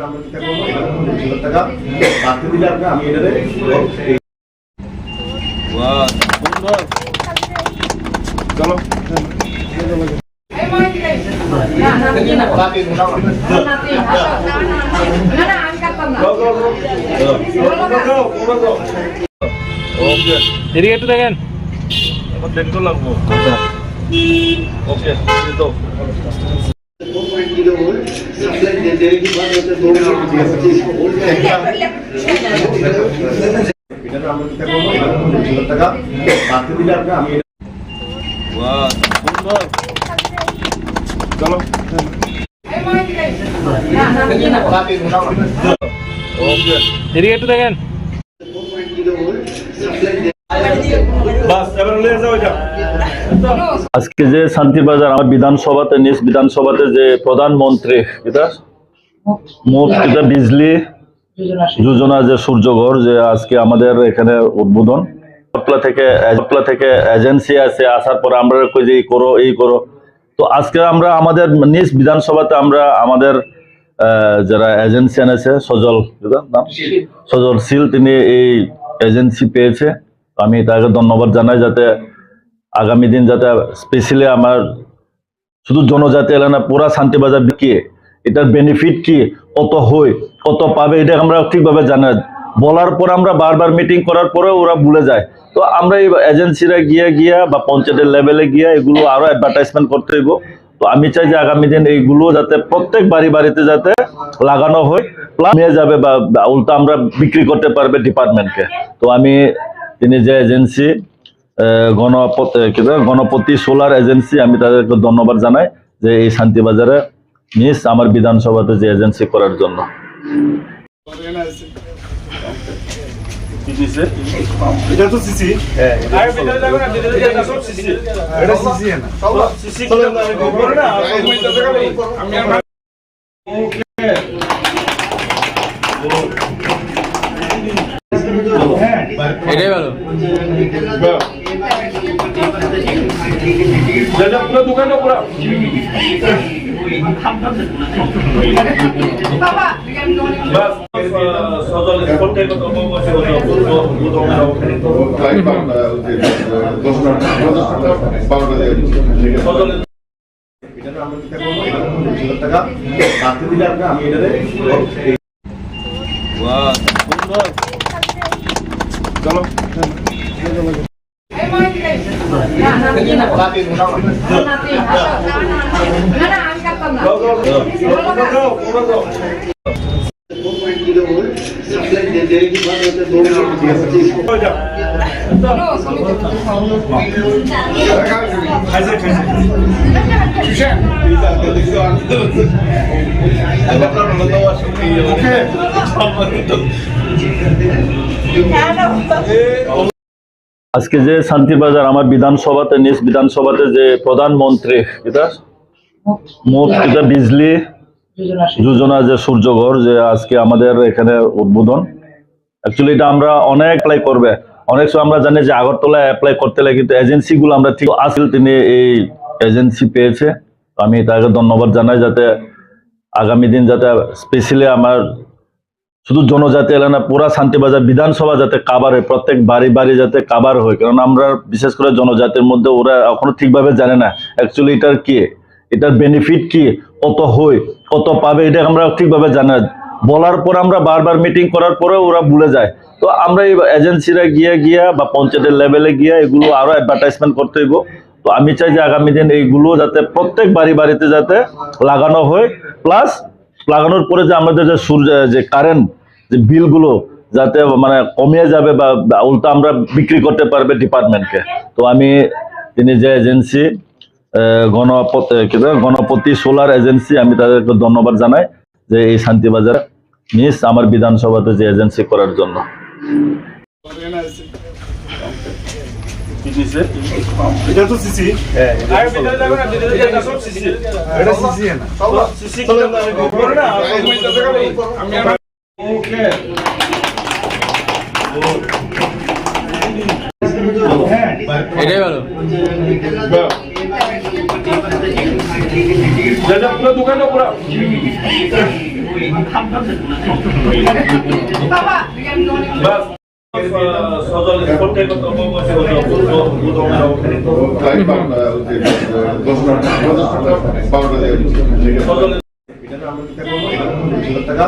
আমরা চিন্তা করব এটা পঞ্চাশ হাজার টাকা বাড়তে দিলে আপনি আমি এটারে চলো এদিকে একটু দেখেন দেখতে লাগবো ওকে চলো এদিকে একটু দেখেন। আজকে যে শান্তিবাজার, আমার বিধানসভাতে, নিজ বিধানসভাতে যে প্রধানমন্ত্রী এটা মুখ এটা বিজলি, যোজনা যে সূর্যঘর, যে আজকে আমাদের এখানে উদ্বোধন। থেকে এজেন্সি আছে, আসার পরে আমরা কই যে করো, এই করো। তো আজকে আমরা আমাদের নিজ বিধানসভাতে আমরা আমাদের যারা এজেন্সি এনেছে, সজল নাম? সজল সিল, তিনি এই এজেন্সি পেয়েছে। আমি তাকে ধন্যবাদ জানাই যাতে আগামী দিন যাতে স্পেশালি আমার শুধু জনজাতি এলাকা পুরা শান্তিবাজার বিকিয়ে এটার বেনিফিট কি, কত হয়, কত পাবে, এটা আমরা ঠিকভাবে জানি। বলার পর আমরা বারবার মিটিং করার পরে ওরা ভুলে যায়। তো আমরা এই এজেন্সিরা গিয়া গিয়া বা পঞ্চায়েতের লেভেলে গিয়া এগুলো আরও অ্যাডভার্টাইজমেন্ট করতে হইব। তো আমি চাই যে আগামী দিন এইগুলো যাতে প্রত্যেক বাড়ি বাড়িতে যাতে লাগানো হয় প্লাস নিয়ে যাবে বা উল্টা আমরা বিক্রি করতে পারবে ডিপার্টমেন্টকে তো আমি তিনি যে agency Ganapati Ganapati solar agency আমি তাদেরকে ধন্যবাদ জানাই যে এই শান্তিবাজারে মিস আমার বিধানসভাতে যে এজেন্সি করার জন্য এটা এটাই ভালো। পুরো দোকানটা পুরো কত বসে সজল এটা আমরা না না আমি এটারে না। আজকে যে শান্তিবাজার আমার বিধানসভাতে নিজ বিধানসভাতে যে প্রধানমন্ত্রী এটা? মুখ এটা বিজলি যোজনা যে সূর্যঘর যে আজকে আমাদের এখানে উদ্বোধন। অ্যাকচুয়ালি এটা আমরা অনেক অ্যাপ্লাই করবে। অনেক সময় আমরা জানি যে আগরতলা অ্যাপ্লাই করতে লাগে কিন্তু এজেন্সিগুলো আমরা ঠিক আসল তিনি এই এজেন্সি পেয়েছে। আমি তাকে ধন্যবাদ জানাই যাতে আগামী দিন যাতে স্পেশালি আমার শুধু জনজাতি এলাকা পুরা শান্তিবাজার বিধানসভা যাতে কাবার হয়, প্রত্যেক বাড়ি বাড়ি যাতে কাবার হয়। কারণ আমরা বিশেষ করে জনজাতির মধ্যে ওরা এখনও ঠিকভাবে জানে না অ্যাকচুয়ালি এটার কি, এটার বেনিফিট কি, কত হয়, কত পাবে, এটা আমরা ঠিকভাবে জানি। বলার পর আমরা বারবার মিটিং করার পরেও ওরা ভুলে যায়। তো আমরা এই এজেন্সিরা গিয়ে গিয়া বা পঞ্চায়েতের লেভেলে গিয়া এগুলো আরও অ্যাডভার্টাইজমেন্ট করতে হইব। তো আমি চাই যে আগামী দিন এইগুলো যাতে প্রত্যেক বাড়ি বাড়িতে যাতে লাগানো হয়। প্লাস লাগানোর পরে যে আমাদের যে সূর্য, যে কারেন্ট যে বিলগুলো যাতে মানে কমিয়ে যাবে বা বা উল্টা আমরা বিক্রি করতে পারবে ডিপার্টমেন্টকে তো আমি তিনি যে agency Ganapati Ganapati solar agency আমি তাদেরকে ধন্যবাদ জানাই। যে এই শান্তিবাজার মিস আমার বিধানসভাতে যে এজেন্সি করার জন্য। এটা তো দশ টাকা, পঞ্চাশ টাকা, বারোটা টাকা।